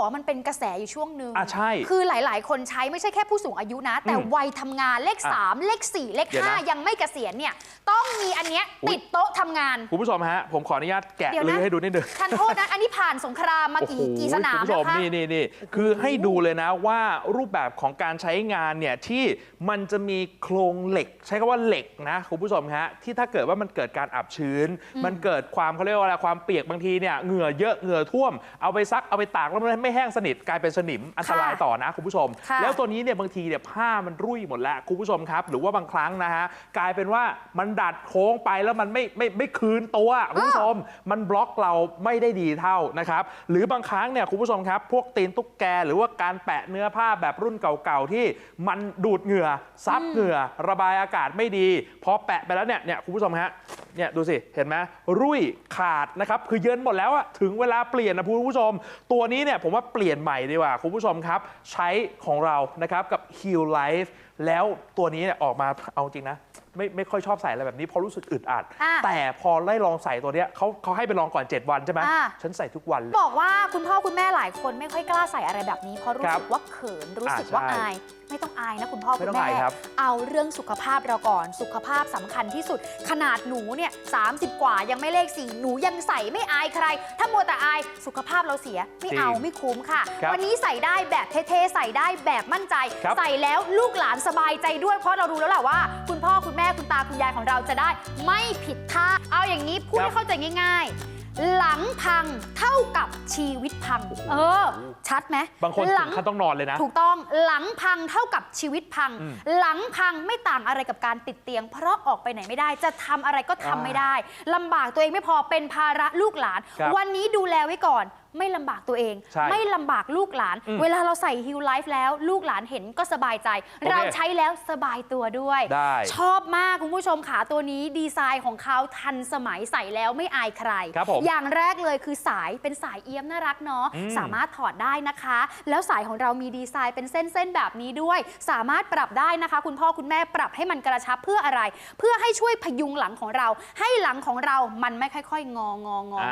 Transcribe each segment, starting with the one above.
บอกว่ามันเป็นกระแสอยู่ช่วงหนึ่งอะใช่คือหลาย ๆ คนใช้ไม่ใช่แค่ผู้สูงอายุนะ แต่อืมวัยทำงานเลขอะ3เลข 4 เลข เดี๋ยวนะ 5 ยังไม่เกษียณเนี่ย ต้องมีอันเนี้ยอุ๊ยติดโต๊ะทำงาน คุณผู้ชมฮะ ผมขออนุญาตแกะเดี๋ยวลืนะอให้ดูนิดนึง ทันโทษนะ อันนี้ผ่านสงครามมากี่โอ้โหกี่สนามคุณผู้ชแล้วมคะ นี่นี่นี่คือให้ดูเลยนะว่ารูปแบบของการใช้งานเนี่ยที่มันจะมีโครงเหล็ก ใช้คำว่าเหล็กนะคุณผู้ชมฮะที่ถ้าเกิดว่ามันเกิดการอับชื้น มันเกิดความเขาเรียกว่าอะไรความเปียกบางทีเนี่ยเหงื่อเยอะเหงื่อท่วมเอาไปซักเอาไปตากแล้วมันไม่แห้งสนิทกลายเป็นสนิมอันตรายต่อนะคุณผู้ชมค่ะแล้วตัวนี้เนี่ยบางทีเนี่ยผ้ามันรุ่ยหมดแล้วคุณผู้ชมครับ หรือว่าบางครั้งนะฮะกลายเป็นว่ามันดัดโค้งไปแล้วมันไม่ไม่ไม่คืนตัวคุณผู้ชม มันบล็อกเราไม่ได้ดีเท่านะครับหรือบางครั้งเนี่ยคุณผู้ชมครับพวกตีนตุ๊กแกหรือว่าการแปะเนื้อผ้าแบบรุ่นเก่าๆที่มันดูดเหงื่อซับเหงื่อระบายอากาศไม่ดีพอแปะไปแล้วเนี่ยเนี่ยคุณผู้ชมฮะ เนี่ยดูสิ เห็นไหมรุ่ยขาดนะครับคือเยินหมดแล้วอะถึงเวลาเปลี่ยนนะคุณผู้ชม ตัวนี้เนี่ยผมว่าเปลี่ยนใหม่ดีกว่าคุณผู้ชมครับ ใช้ของเรานะครับกับ Heal Life แล้วตัวนี้เนี่ยออกมาเอาจริงนะไม่ไม่ค่อยชอบใส่อะไรแบบนี้เพราะรู้สึกอึดอัด อะ แต่พอได้ลองใส่ตัวเนี้ยเขาเขาให้ไปลองก่อน 7 วันใช่ไหมอะ ฉันใส่ทุกวันเลย บอกว่าคุณพ่อคุณแม่หลายคนไม่ค่อยกล้าใส่อะไรแบบนี้ เพราะรู้ครับสึกว่าเขินรู้สึกอ่าว่าใช่อาย ไม่ต้องอายนะคุณพ่อไม่คุต้ณองแม่ อายครับ เอาเรื่องสุขภาพเราก่อนสุขภาพสำคัญที่สุด ขนาดหนูเนี่ย30กว่ายังไม่เลขสี่หนูยังใส่ไม่อายใคร ถ้ามัวแต่อายสุขภาพเราเสียไม่เอาจริงไม่คุ้มค่ะ ครับวันนี้ใส่ได้แบบเท่ๆใส่ได้แบบมั่นใจ ครับ ใส่แล้วลูกหลานสบายใจด้วยเพราะเรารู้แล้วแหละว่า คุณพ่อคุณแม่คุณตาคุณยายของเราจะได้ไม่ผิดท่าเอาอย่างนี้พูดครับให้เข้าใจง่ายๆ หลังพังเท่ากับชีวิตพัง เออ ชัดไหมบางคนหถึลังขั้นต้องนอนเลยนะ ถูกต้องหลังพังเท่ากับชีวิตพัง อืมหลังพังไม่ต่างอะไรกับการติดเตียง เพราะออกไปไหนไม่ได้ จะทำอะไรก็ทำอ่าไม่ได้ลำบากตัวเองไม่พอเป็นภาระลูกหลาน ครับ วันนี้ดูแลไว้ก่อน ไม่ลำบากตัวเอง ใช่ไม่ลำบากลูกหลาน อืมเวลาเราใส่ฮิลไลฟ์แล้ว ลูกหลานเห็นก็สบายใจโอเคเราใช้แล้วสบายตัวด้วย ได้ ชอบมากคุณผู้ชมขาตัวนี้ดีไซน์ของเขาทันสมัยใส่แล้วไม่อายใคร ครับผมอย่างแรกเลยคือสายเป็นสายเอี้ยมน่ารักเนาะอืม สามารถถอดได้นะคะ แล้วสายของเรามีดีไซน์เป็นเส้นๆแบบนี้ด้วย สามารถปรับได้นะคะ คุณพ่อคุณแม่ปรับให้มันกระชับเพื่ออะไร เพื่อให้ช่วยพยุงหลังของเรา ให้หลังของเรามันไม่ค่อยๆงององององออ่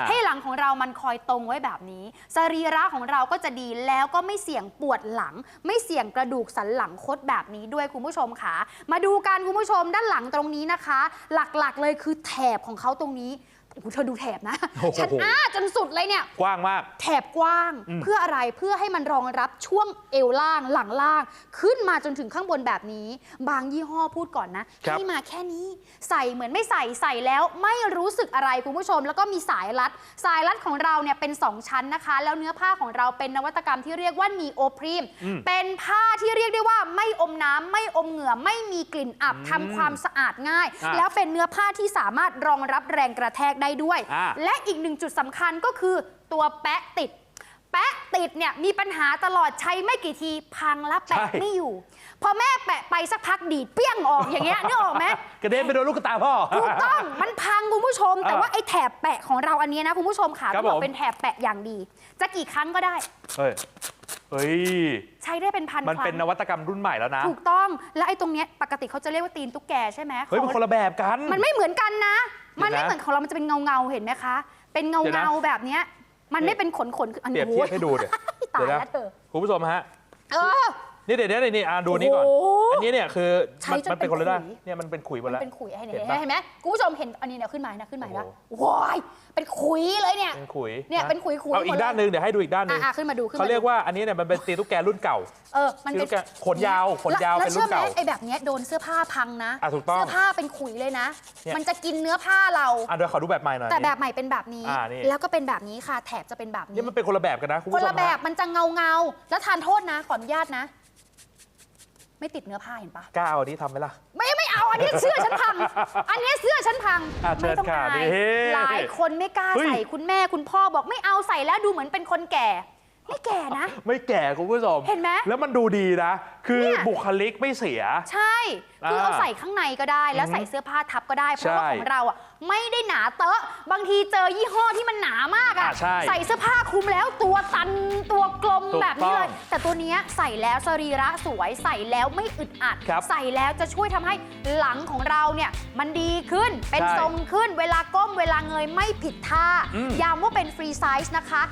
าให้หลังของเรามันคอยตรงไว้แบบนี้ สรีระของเราก็จะดีแล้วก็ไม่เสี่ยงปวดหลัง ไม่เสี่ยงกระดูกสันหลังคดแบบนี้ด้วยคุณผู้ชมค่ะ มาดูกันคุณผู้ชมด้านหลังตรงนี้นะคะ หลักๆเลยคือแถบของเขาตรงนี้ โอ้โหเธอดูแถบนะโอ้โหฉันอ้าจนสุดเลยเนี่ย กว้างมาก แถบกว้างอืมเพื่ออะไรเพื่อให้มันรองรับช่วงเอวล่างหลังล่าง ขึ้นมาจนถึงข้างบนแบบนี้ บางยี่ห้อพูดก่อนนะครับให้มาแค่นี้ใส่เหมือนไม่ใส่ใส่แล้วไม่รู้สึกอะไรคุณผู้ชม แล้วก็มีสายรัด สายรัดของเราเนี่ยเป็น 2 ชั้นนะคะ แล้วเนื้อผ้าของเราเป็นนวัตกรรมที่เรียกว่านีโอพรีมอืมเป็นผ้าที่เรียกได้ว่าไม่อมน้ำไม่อมเหงื่อไม่มีกลิ่นอับอืมทำความสะอาดง่ายอะแล้วเป็นเนื้อผ้าที่สามารถรองรับแรงกระแทกได้ด้วยอะและอีกหนึ่งจุดสำคัญก็คือตัวแปะติด แปะติดเนี่ยมีปัญหาตลอดใช้ไม่กี่ทีพังแล้วแปะใช่ไม่อยู่ พอแม่แปะไปสักพักดีดเปี้ยงออกอย่างเงี้ยนึกออกไหมกระเด็นไปโดนลูกตาพ่อถูกต้องมันพังคุณผู้ชม แต่อ่าว่าไอ้แถบแปะของเราอันเนี้ยนะคุณผู้ชมค่ะครัต้บองบอกผมเป็นแถบแปะอย่างดี จะกี่ครั้งก็ได้เฮ้ยเฮ้ยใช้ได้เป็นพันมันครั้เป็นงนวัตกรรมรุ่นใหม่แล้วนะ ถูกต้องแล้วไอ้ตรงเนี้ยปกติเขาจะเรียกว่าตีนตุ๊กแกใช่ไหมเฮ้ยมันคนละแบบกัน มันไม่เหมือนกันนะเดี๋ยวนะมันไม่เหมือนของเรามันจะเป็นเงาเงาๆเห็นไหมคะ เป็นเงาเดี๋ยวเงานะแบบเนี้ย มันไม่เป็นขนขนๆคืออันเปรียบโอ้เทียบยให้ดูเดี๋ยวตายเดี๋ยวนะแล้วเธอคุณผู้ชมฮะเออนี่เดี๋ยวเดี๋ยวนี่นี่อ่าดูนี่ก่อน โอ้โห อันนี้เนี่ยคือใช้มันจนมันเป็นคนละด้านเป็นขุย เนี่ยมันเป็นขุยหมดมันแล้วเป็นขุยให้เห็เห็นนปะเห็นไหมคุณผู้ชมเห็นอันนี้เนี่ยขึ้นมานะขึ้นมาแล้วโอ้ว้ายเป็นขุยเลยเนี่ย เป็นขุยเนี่ยเป็นขุยๆเอาอีหมกดเลย ด้านหนึ่งเดี๋ยวให้ดูอีกด้านหนึ่งอะๆขึ้นมาดูขึ้นเขามาดูเรียกว่าอันนี้เนี่ยมันเป็นตีตุ๊กแกรุ่นเก่า เออมันเป็นที่ลูกแกะขนยาวขนยาวแล้วเป็นรุ่นแล้วชื่อไหมเก่าไอ้แบบเนี้ยโดนเสื้อผ้าพังนะอะถูกต้องเสื้อผ้าเป็นขุยเลยนะ เนี่ย มันจะกินเนื้อผ้าเรา อะเดี๋ยวขอดูแบบใหม่หน่อย แต่แบบใหม่เป็นแบบนี้ อ่านี่ แล้วก็เป็นแบบนี้ค่ะแถบจะเป็นแบบนี้ นี่มันเป็นคนละแบบกันนะคุณคนผู้ชละมแบฮะบมันจะเงาเงาๆแล้วทานโทษนะขออนุญาตนะ ไม่ติดเนื้อผ้าเห็นปะกล้าเอาอันนี้ทำไหมล่ะ ไม่ไม่เอาอันนี้เสื้อฉันพัง อันนี้เสื้อฉันพังอะเชิไม่ญต้องค่ะอายนี่หลายคนไม่กล้าเฮ้ย ใส่คุณแม่คุณพ่อบอกไม่เอาใส่แล้วดูเหมือนเป็นคนแก่ ไม่แก่นะ ไม่แก่คุณผู้ชมเห็นไหมแล้วมันดูดีนะ คือเนี่ย บุคลิกไม่เสีย ใช่ คือเอาอ่าใส่ข้างในก็ได้ แล้วอือฮึใส่เสื้อผ้าทับก็ได้ เพราะว่าใช่ของเราอะไม่ได้หนาเตอะ บางทีเจอยี่ห้อที่มันหนามากอะ อ่าใช่ใส่เสื้อผ้าคลุมแล้วตัวตันตัวกลมถูกแบบนี้เลต้ยองแต่ตัวเนี้ยใส่แล้วสรีระสวย ใส่แล้วไม่อึดอัด ครับใส่แล้วจะช่วยทำให้หลังของเราเนี่ยมันดีขึ้น เป็นใช่ทรงขึ้น เวลาก้มเวลาเงยไม่ผิดท่า อืม ย้ำว่าเป็นฟรีไซส์นะคะ